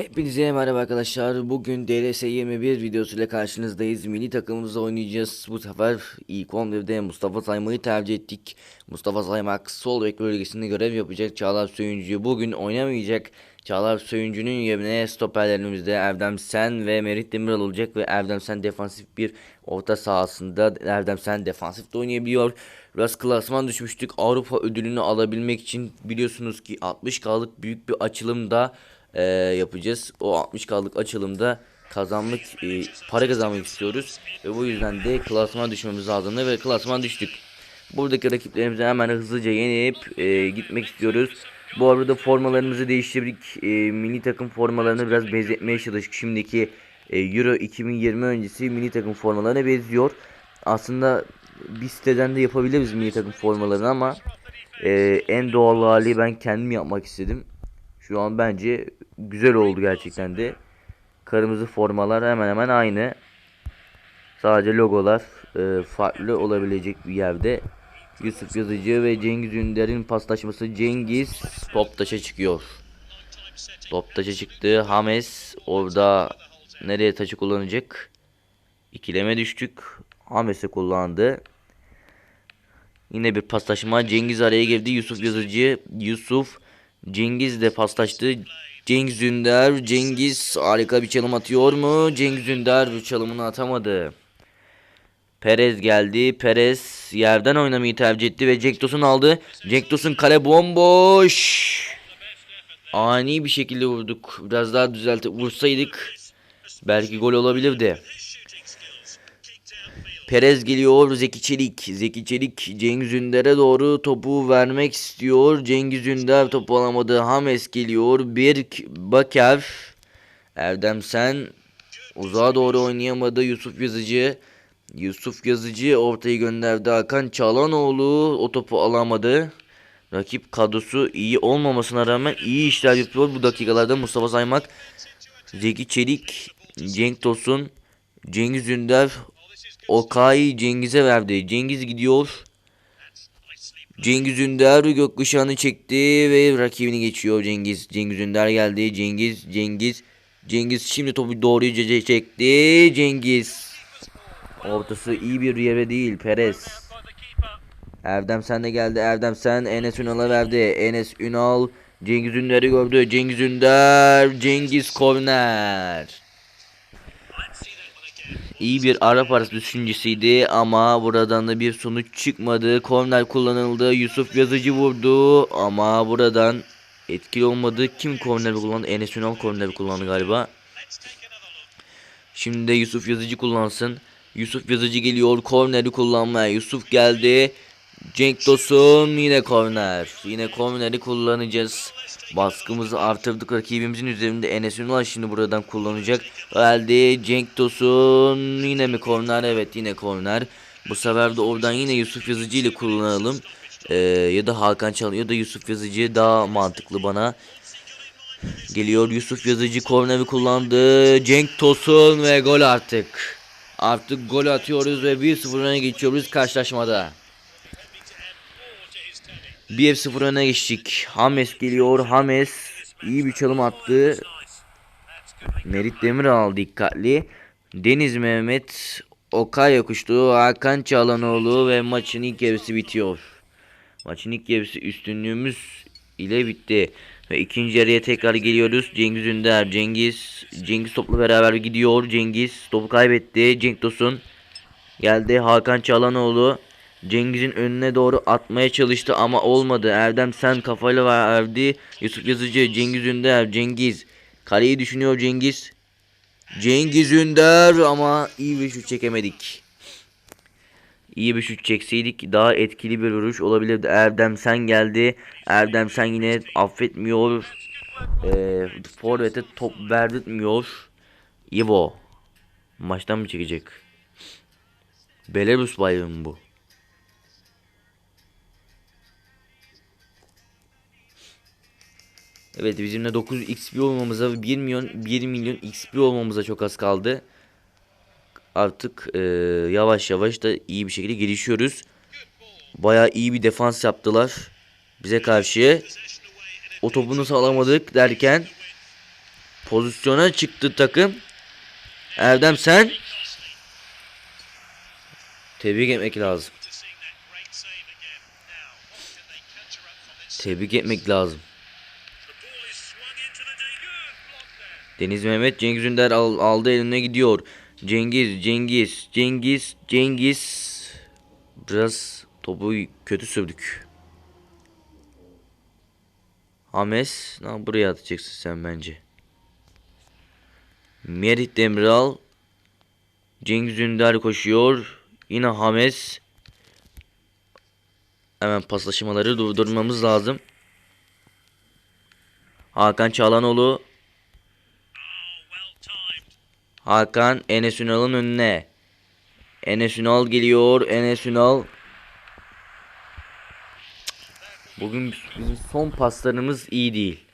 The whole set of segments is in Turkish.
Hepinize merhaba arkadaşlar. Bugün DLS 21 videosuyla karşınızdayız. Milli takımımızda oynayacağız. Bu sefer ilk 11'de Mustafa Saymak'ı tercih ettik. Mustafa Saymak sol bek bölgesinde görev yapacak. Çağlar Söyüncü bugün oynamayacak. Çağlar Söyüncü'nün yerine stoperlerimizde Erdem Sen ve Merit Demiral olacak ve Erdem Sen defansif bir orta sahasında Erdem Sen defansif de oynayabiliyor. Biraz klasman düşmüştük. Avrupa ödülünü alabilmek için biliyorsunuz ki 60K'lık büyük bir açılımda e, yapacağız. O 60 kaldık açılımda kazanmak e, para kazanmak istiyoruz ve bu yüzden de klasman düşmemiz lazımdı ve klasman düştük. Buradaki rakiplerimizi hemen hızlıca yenip e, gitmek istiyoruz. Bu arada formalarımızı değiştirdik. E, milli takım formalarını biraz benzetmeye çalıştık. Şimdiki e, Euro 2020 öncesi milli takım formalarına benziyor. Aslında bir siteden de yapabiliriz milli takım formalarını ama e, en doğal hali ben kendim yapmak istedim. Şu an bence güzel oldu gerçekten de. Kırmızı formalar hemen hemen aynı. Sadece logolar e, farklı olabilecek bir yerde. Yusuf Yazıcı ve Cengiz Ünder'in paslaşması Cengiz top taşa çıkıyor. Top taşa çıktı. Hames orada nereye taşı kullanacak? İkileme düştük. Hames'e kullandı. Yine bir paslaşma. Cengiz araya girdi. Yusuf Yazıcı. Yusuf Cengiz de paslaştı. Cengiz Ünder. Cengiz harika bir çalım atıyor mu? Cengiz Ünder bu çalımını atamadı. Perez geldi. Perez yerden oynamayı tercih etti ve Tosun aldı. Cenk Tosun kale bomboş. Ani bir şekilde vurduk. Biraz daha düzeltip vursaydık belki gol olabilirdi. Perez geliyor Zeki Çelik. Zeki Çelik Cengiz Ünder'e doğru topu vermek istiyor. Cengiz Ünder topu alamadı. Hames geliyor. Birk Baker. Erdem Sen uzağa doğru oynayamadı. Yusuf Yazıcı. Yusuf Yazıcı ortayı gönderdi. Hakan Çalanoğlu o topu alamadı. Rakip kadrosu iyi olmamasına rağmen iyi işler yapıyor bu dakikalarda Mustafa Saymak. Zeki Çelik, Cenk Tosun, Cengiz Ünder Okay Cengiz'e verdi. Cengiz gidiyor. Cengiz Ünder gökkuşağını çekti ve rakibini geçiyor Cengiz. Cengiz Ünder geldi. Cengiz, Cengiz, Cengiz şimdi topu doğruca çekti. Cengiz. Ortası iyi bir yere değil. Perez. Erdem sen de geldi. Erdem sen Enes Ünal'a verdi. Enes Ünal Cengiz Ünder'i gördü. Cengiz Ünder. Cengiz korner. İyi bir Arap arası düşüncesiydi ama buradan da bir sonuç çıkmadı. Korner kullanıldı. Yusuf Yazıcı vurdu ama buradan etkili olmadı. Kim korner kullandı? Enes Ünal korner kullandı galiba. Şimdi de Yusuf Yazıcı kullansın. Yusuf Yazıcı geliyor. Korneri kullanmaya. Yusuf geldi. Cenk Tosun yine korner. Yine korneri kullanacağız. Baskımızı artırdık rakibimizin üzerinde Enes Ünal şimdi buradan kullanacak. Geldi Cenk Tosun yine mi korner? Evet yine korner. Bu sefer de oradan yine Yusuf Yazıcı ile kullanalım. Ee, ya da Hakan Çalı ya da Yusuf Yazıcı daha mantıklı bana. Geliyor Yusuf Yazıcı korneri kullandı. Cenk Tosun ve gol artık. Artık gol atıyoruz ve 1-0 öne geçiyoruz karşılaşmada. 1-0 öne geçtik. Hames geliyor. Hames iyi bir çalım attı. Merit Demiral dikkatli. Deniz Mehmet Okay yokuştu. Hakan Çalanoğlu ve maçın ilk yarısı bitiyor. Maçın ilk yarısı üstünlüğümüz ile bitti. Ve ikinci yarıya tekrar geliyoruz. Cengiz Ünder. Cengiz. Cengiz topla beraber gidiyor. Cengiz topu kaybetti. Cenk Tosun. Geldi Hakan Çalanoğlu. Cengiz'in önüne doğru atmaya çalıştı ama olmadı. Erdem sen kafayla verdi. Yusuf Yazıcı, Cengiz Ünder, Cengiz. Kaleyi düşünüyor Cengiz. Cengiz Ünder ama iyi bir şut çekemedik. İyi bir şut çekseydik daha etkili bir vuruş olabilirdi. Erdem sen geldi. Erdem sen yine affetmiyor. Ee, Forvet'e top verdirtmiyor. Ivo. Maçtan mı çekecek? Belarus bayrağı mı bu? Evet bizimle 9 XP olmamıza 1 milyon 1 milyon XP olmamıza çok az kaldı. Artık e, yavaş yavaş da iyi bir şekilde gelişiyoruz. Baya iyi bir defans yaptılar bize karşı. O topu nasıl alamadık derken Pozisyona çıktı takım. Erdem sen tebrik etmek lazım. Tebrik etmek lazım. Deniz Mehmet Cengiz Ünder al- aldı eline gidiyor. Cengiz, Cengiz, Cengiz, Cengiz. Biraz topu kötü sürdük. Hames, ha, buraya atacaksın sen bence. Merih Demiral, Cengiz Ünder koşuyor. Yine Hames. Hemen paslaşmaları durdurmamız lazım. Hakan Çağlanoğlu Hakan Enes Ünal'ın önüne. Enes Ünal geliyor. Enes Ünal. Bugün bizim son paslarımız iyi değil.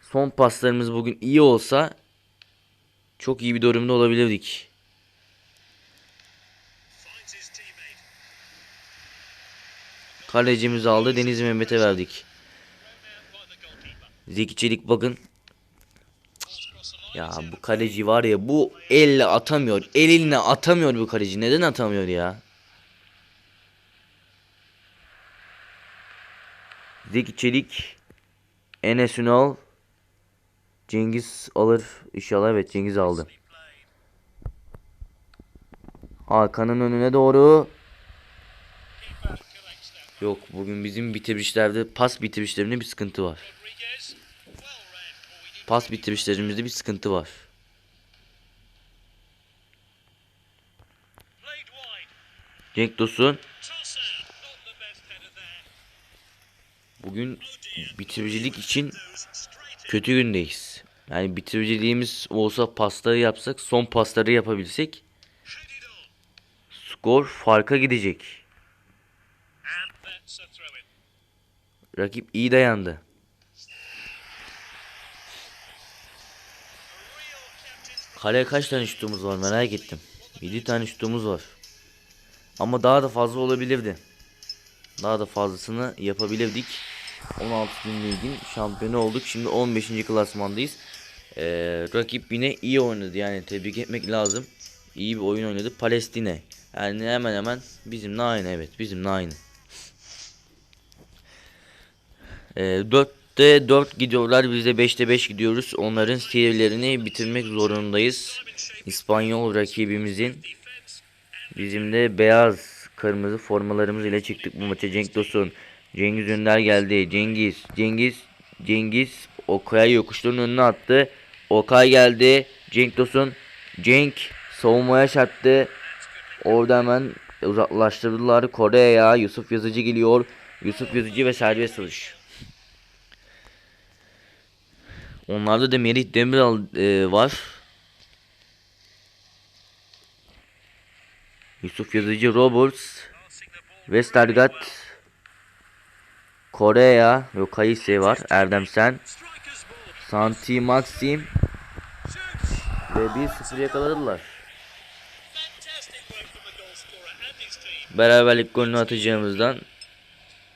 Son paslarımız bugün iyi olsa çok iyi bir durumda olabilirdik. Kalecimizi aldı. Deniz Mehmet'e verdik. Zeki Çelik bakın. Ya bu kaleci var ya bu elle atamıyor. El eline atamıyor bu kaleci. Neden atamıyor ya? Zeki Çelik. Enes Ünal. Cengiz alır inşallah. Evet Cengiz aldı. Hakan'ın önüne doğru. Yok bugün bizim bitirişlerde pas bitirişlerinde bir sıkıntı var. Pas bitirişlerimizde bir sıkıntı var. Cenk Tosun bugün bitiricilik için kötü gündeyiz. Yani bitiriciliğimiz olsa pasları yapsak, son pasları yapabilsek skor farka gidecek. Rakip iyi dayandı. Kaleye kaç tane şutumuz var merak ettim. 7 tane şutumuz var. Ama daha da fazla olabilirdi. Daha da fazlasını yapabilirdik. 16 bin ligin şampiyonu olduk. Şimdi 15. klasmandayız. Ee, rakip yine iyi oynadı yani tebrik etmek lazım. İyi bir oyun oynadı. Palestine. Yani hemen hemen bizimle aynı evet bizimle aynı. Ee, 4'te 4 gidiyorlar biz de 5'te 5 gidiyoruz. Onların serilerini bitirmek zorundayız. İspanyol rakibimizin bizim de beyaz kırmızı formalarımız ile çıktık bu maça. Cenk Tosun, Cengiz Ünder geldi. Cengiz, Cengiz, Cengiz Okay yokuşların önüne attı. Okay geldi. Cenk Tosun, Cenk savunmaya çarptı. Orada hemen uzaklaştırdılar Kore'ye. Yusuf Yazıcı geliyor. Yusuf Yazıcı ve serbest atış. Onlarda da Merih Demiral e, var. Yusuf Yazıcı Roberts. Westergaard. Korea. Yok Kayısı var. Erdem Sen. Santi Maxim. Ve 1-0 yakaladılar. Beraberlik golünü atacağımızdan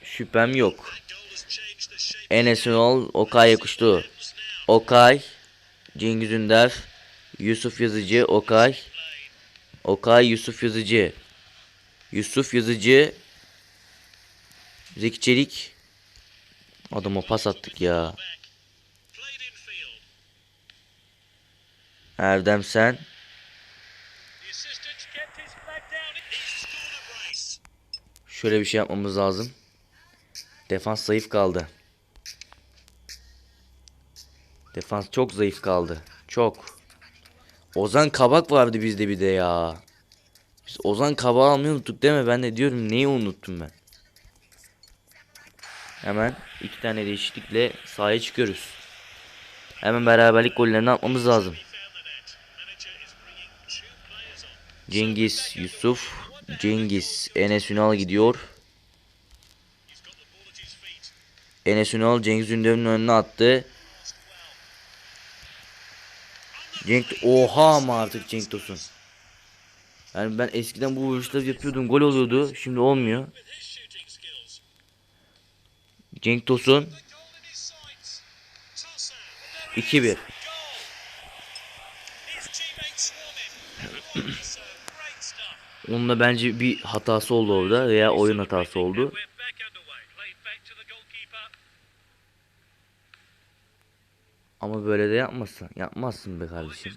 şüphem yok. Enes Ünal Okay yakıştı. Okay Cengiz Ünder Yusuf Yazıcı Okay. Okay Yusuf Yazıcı. Yusuf Yazıcı Zeki Çelik. Adama pas attık ya. Erdem Sen. Şöyle bir şey yapmamız lazım. Defans zayıf kaldı Defans çok zayıf kaldı. Çok. Ozan Kabak vardı bizde bir de ya. Biz Ozan Kabak almayı unuttuk değil mi? Ben de diyorum neyi unuttum ben. Hemen iki tane değişiklikle sahaya çıkıyoruz. Hemen beraberlik gollerini atmamız lazım. Cengiz, Yusuf, Cengiz, Enes Ünal gidiyor. Enes Ünal Cengiz Ünder'in önüne attı. Cenk oha ama artık Cenk Tosun. Yani ben eskiden bu vuruşları yapıyordum gol oluyordu şimdi olmuyor. Cenk Tosun 2-1 Onunla bence bir hatası oldu orada veya oyun hatası oldu. Ama böyle de yapmazsın. Yapmazsın be kardeşim.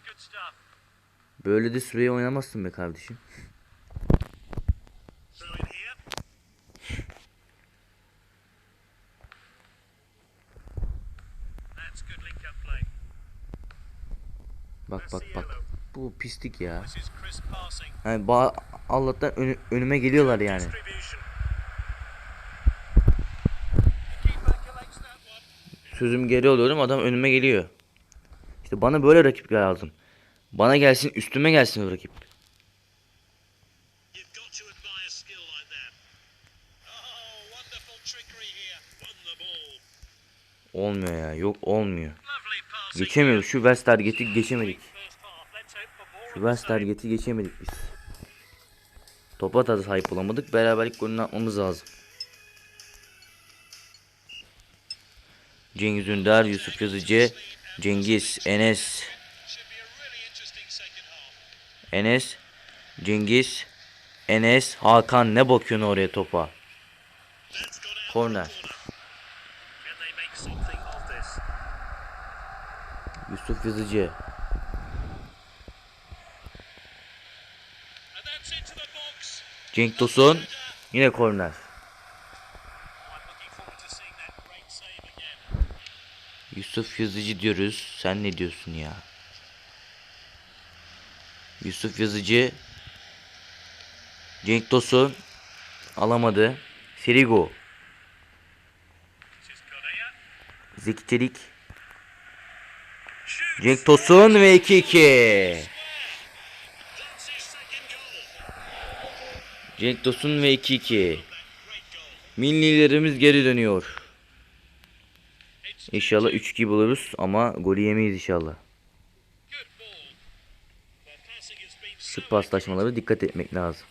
Böyle de süreyi oynamazsın be kardeşim. Bak bak bak. Bu pislik ya. Yani Allah'tan önü- önüme geliyorlar yani. Sözüm geri alıyorum adam önüme geliyor. İşte bana böyle rakip lazım. Bana gelsin üstüme gelsin o rakip. Oh. Olmuyor ya yok olmuyor. Geçemiyoruz şu West target'i geçemedik. Şu West target'i geçemedik biz. Topa da sahip olamadık. Beraberlik golünü atmamız lazım. Cengiz Ünder, Yusuf Yazıcı, Cengiz, Enes. Enes, Cengiz, Enes, Hakan ne bakıyorsun oraya topa? This? Yusuf Yazıcı. Cenk Tosun, yine korner. Yusuf Yazıcı diyoruz. Sen ne diyorsun ya? Yusuf Yazıcı, Cenk Tosun alamadı. Serigo. Zeki Çelik. Cenk Tosun ve 2-2. That's his second goal. Cenk Tosun ve 2-2. That great goal. Millilerimiz geri dönüyor. İnşallah 3-2 buluruz ama golü yemeyiz inşallah. Sık paslaşmalara dikkat etmek lazım.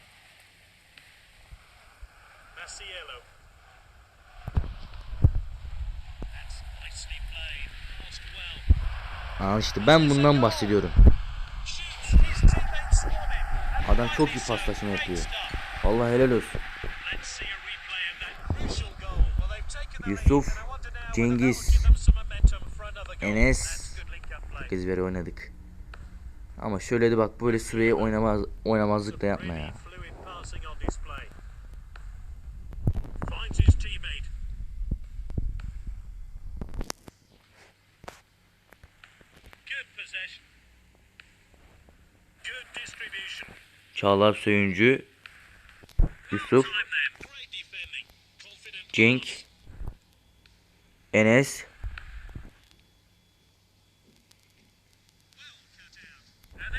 Aa işte ben bundan bahsediyorum. Adam çok iyi paslaşma yapıyor. Allah helal olsun. Yusuf, Cengiz. Enes. Play. Ezbere oynadık. Ama şöyle de bak böyle süreye oynamaz oynamazlık da yapma ya. Çağlar Söyüncü, Yusuf. Cenk, Enes,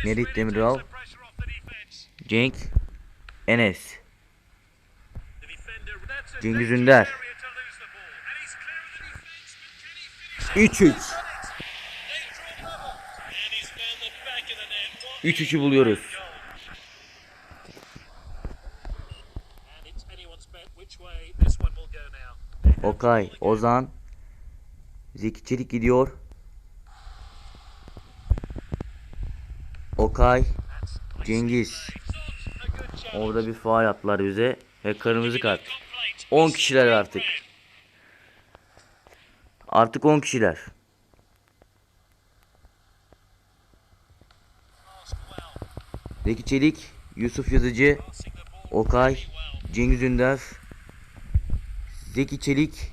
Merih Demiral. Cenk, Enes, Cengiz Ünder. area to lose the ball. And he's clear of the defense, but can he finish 3-3. it? They've drawn level. And he's found the back of the net. What 3-3'ü buluyoruz. Okay, Ozan, Zeki Çelik gidiyor. Okay, Cengiz. Orada bir faal attılar bize ve kırmızı kart. Complaint. 10 kişiler artık. Artık 10 kişiler. Zeki Çelik, Yusuf Yazıcı, Okay. Cengiz Ünder, Zeki Çelik.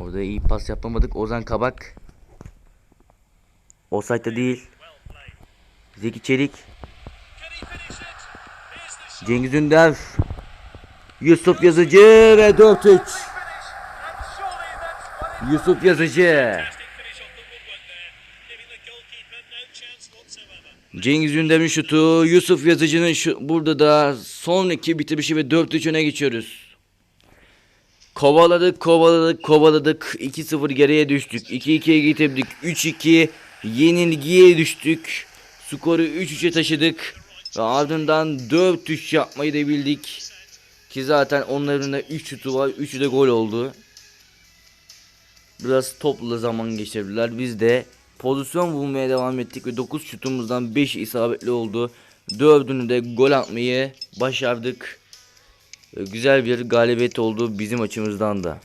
Orada iyi pas yapamadık. Ozan Kabak. Offside'da değil. Well played. Zeki Çelik. Cengiz Ünder, Yusuf Yazıcı ve 4-3. Finish. And surely that's what it Yusuf Yazıcı. Cengiz Ünder'in şutu, Yusuf Yazıcı'nın şu burada da sonraki bitirişi ve 4-3 öne geçiyoruz. Kovaladık, kovaladık, kovaladık. 2-0 geriye düştük. 2-2'ye getirdik. 3-2 yenilgiye düştük. Skoru 3-3'e taşıdık. Ve ardından 4-3 yapmayı da bildik. Ki zaten onların da 3 şutu var. 3'ü de gol oldu. Biraz topla zaman geçirdiler. Biz de pozisyon bulmaya devam ettik ve 9 şutumuzdan 5 isabetli oldu. 4'ünü de gol atmayı başardık. E, Güzel bir galibiyet oldu bizim açımızdan da.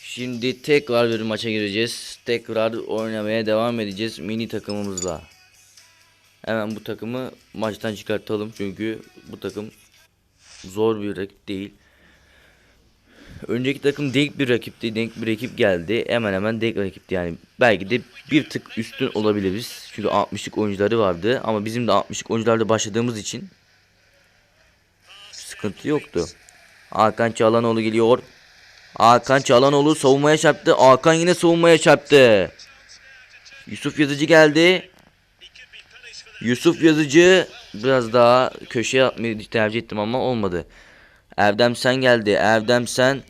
Şimdi tekrar bir maça gireceğiz. Tekrar oynamaya devam edeceğiz mini takımımızla. Hemen bu takımı maçtan çıkartalım çünkü bu takım zor bir rakip değil. Önceki takım denk bir rakipti. Denk bir rakip geldi. Hemen hemen denk rakipti yani. Belki de bir tık üstün olabiliriz. Çünkü 60'lık oyuncuları vardı. Ama bizim de 60'lık oyuncularla başladığımız için sıkıntı yoktu. Hakan Çalhanoğlu geliyor. Hakan Çalhanoğlu savunmaya çarptı. Hakan yine savunmaya çarptı. Yusuf Yazıcı geldi. Yusuf Yazıcı biraz daha köşeye atmayı tercih ettim ama olmadı. Erdem Sen geldi. Erdem Sen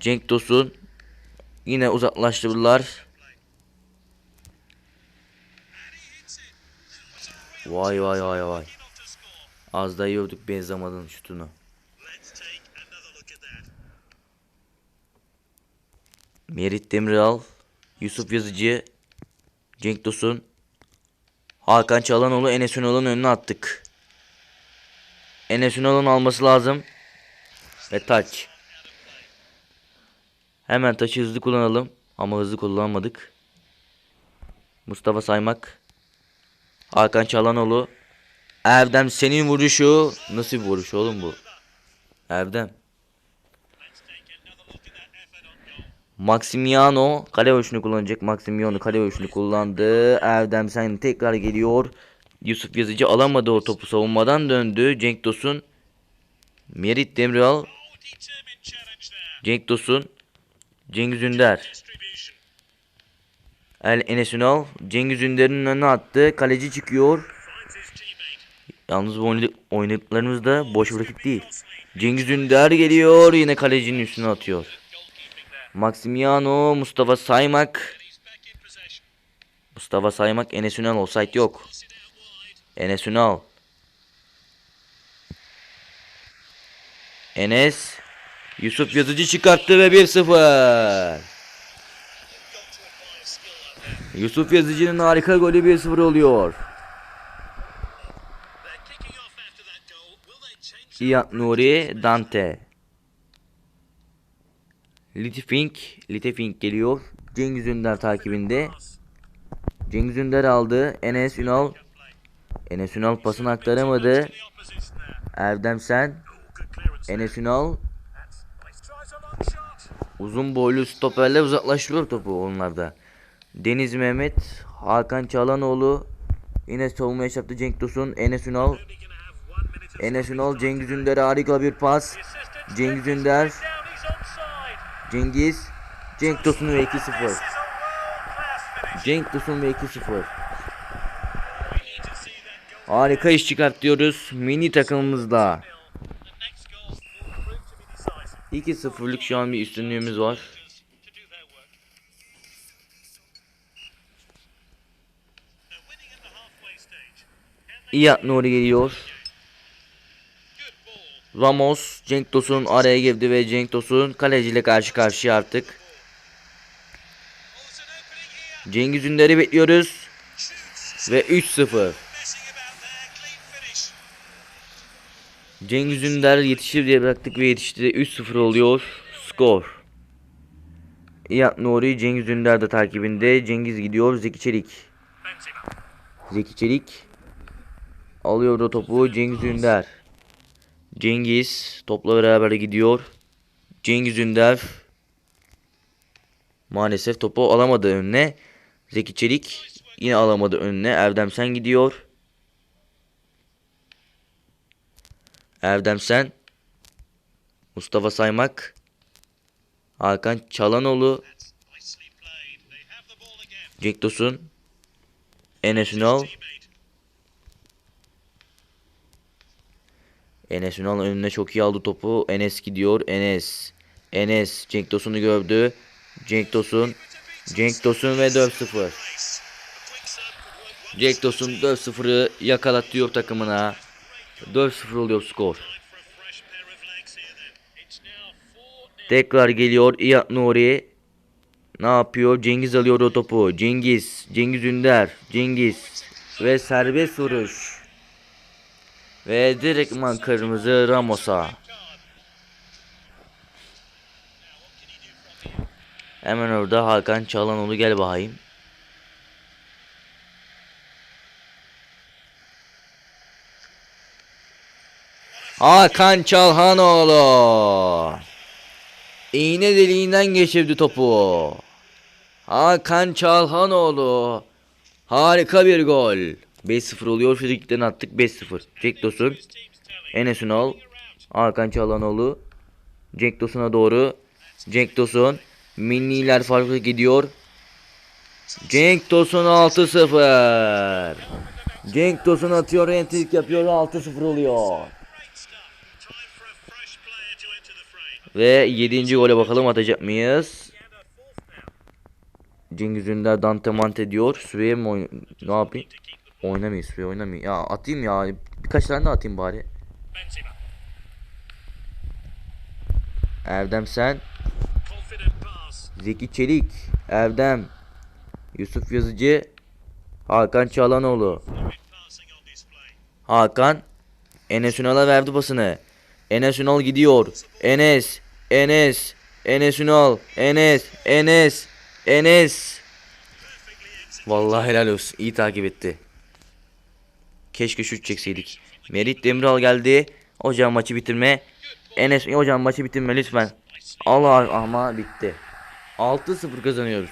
Cenk Tosun yine uzaklaştırdılar. Vay vay vay vay. Az da yiyorduk Benzema'nın şutunu. Merit Demiral, Yusuf Yazıcı, Cenk Tosun, Hakan Çalhanoğlu, Enes Ünal'ın önüne attık. Enes Ünal'ın alması lazım. Ve taç. Hemen taçı hızlı kullanalım. Ama hızlı kullanmadık. Mustafa Saymak. Hakan Çalhanoğlu. Erdem senin vuruşu. Nasıl bir vuruş oğlum bu? Erdem. Maximiano kale vuruşunu kullanacak. Maximiano kale vuruşunu kullandı. Erdem sen tekrar geliyor. Yusuf Yazıcı alamadı o topu savunmadan döndü. Cenk Tosun. Merit Demiral. Cenk Tosun. Cengiz Ünder. El Enes Ünal. Cengiz Ünder'in önüne attı. Kaleci çıkıyor. Yalnız bu oynadık, oynadıklarımız da boş bir rakip değil. Cengiz Ünder geliyor. Yine kalecinin üstüne atıyor. Maximiano. Mustafa Saymak. Mustafa Saymak. Enes Ünal offside yok. Enes Ünal. Enes. Yusuf Yazıcı çıkarttı ve 1-0. Got to admire skill like that. Yusuf Yazıcı'nın harika golü 1-0 oluyor. İyad Nuri, Dante. Litifink, Litifink geliyor. Cengiz Ünder takibinde. Cengiz Ünder aldı. Enes Ünal. Enes Ünal pasını aktaramadı. Erdem Sen. Enes Ünal. Uzun boylu stoperle uzaklaştırıyor topu onlarda. Deniz Mehmet, Hakan Çalhanoğlu, yine savunmaya çarptı Cenk Tosun, Enes Ünal, Enes Ünal, Cengiz Ünder'e harika bir pas. Cengiz Ünder. Cengiz, Cenk Tosun ve 2-0. This is a world-class finish. Cenk Tosun ve 2-0. We need to see that goal. Harika iş çıkartıyoruz mini decisive. 2-0'lık şu an bir üstünlüğümüz var. To do their Ramos, Cenk Tosun araya girdi ve Cenk Tosun kaleciyle karşı karşıya artık. Cengiz Ünder'i bekliyoruz. Ve 3-0. Messing about there. Clean finish. Cengiz Ünder yetişir diye bıraktık ve yetişti. 3-0 oluyor. Skor. İyad Nuri Cengiz Ünder de takibinde. Cengiz gidiyor. Zeki Çelik. Zeki Çelik. Alıyor da topu Cengiz Ünder. Cengiz topla beraber gidiyor. Cengiz Ünder. Maalesef topu alamadı önüne. Zeki Çelik yine alamadı önüne. Erdem Sen gidiyor. Erdem Sen. Mustafa Saymak. Hakan Çalanoğlu. Cenk. Enes Ünal. Enes Ünal önüne çok iyi aldı topu. Enes gidiyor. Enes. Enes Cenk Tosun'u gördü. Cenk Tosun. Cenk Tosun ve 4-0. Race. A quick serve could work Cenk Tosun 4-0'ı yakalatıyor takımına. 4-0 oluyor skor. Time for a fresh pair of legs here then. It's now 4 0. Tekrar geliyor İyad Nuri. ne yapıyor? Cengiz alıyor o topu. Cengiz, Cengiz Ünder, Cengiz ve serbest vuruş. Ve direktman kırmızı Ramos'a. Hemen orada Hakan Çalhanoğlu gel bakayım. Hakan Çalhanoğlu. İğne deliğinden geçirdi topu. Hakan Çalhanoğlu. Harika bir gol. 5-0 oluyor. Frikikten attık 5-0. Jack Dawson. Enes Ünal. Hakan Çalhanoğlu. Jack Dawson'a doğru. Jack Dawson. Milliler farklı gidiyor. Cenk Tosun 6-0. Cenk Tosun atıyor, entrik yapıyor 6-0 oluyor. Ve 7. gole bakalım atacak mıyız? Cengiz Ünder Dante Mante diyor. Süreye mi oyn- Ne yapayım? Oynamayayım Süreye oynamayayım. Ya atayım ya. Birkaç tane daha atayım bari. Erdem sen. Zeki Çelik. Erdem. Yusuf Yazıcı. Hakan display. Hakan. Enes Ünal'a verdi pasını. Enes Ünal gidiyor. Enes. Enes. Enes Ünal. Enes. Enes. Enes. Vallahi helal olsun. İyi takip etti. Keşke şut çekseydik. Merit Demiral geldi. Hocam maçı bitirme. Enes hocam maçı bitirme lütfen. Allah ama bitti. 6-0 kazanıyoruz.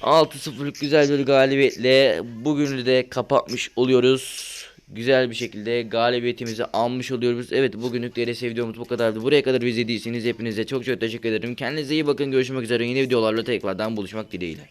6-0'lık güzel bir galibiyetle bugünü de kapatmış oluyoruz. Güzel bir şekilde galibiyetimizi almış oluyoruz. Evet bugünlük DRS videomuz bu kadardı. Buraya kadar izlediyseniz hepinize çok çok teşekkür ederim. Kendinize iyi bakın. Görüşmek üzere. Yeni videolarla tekrardan buluşmak dileğiyle.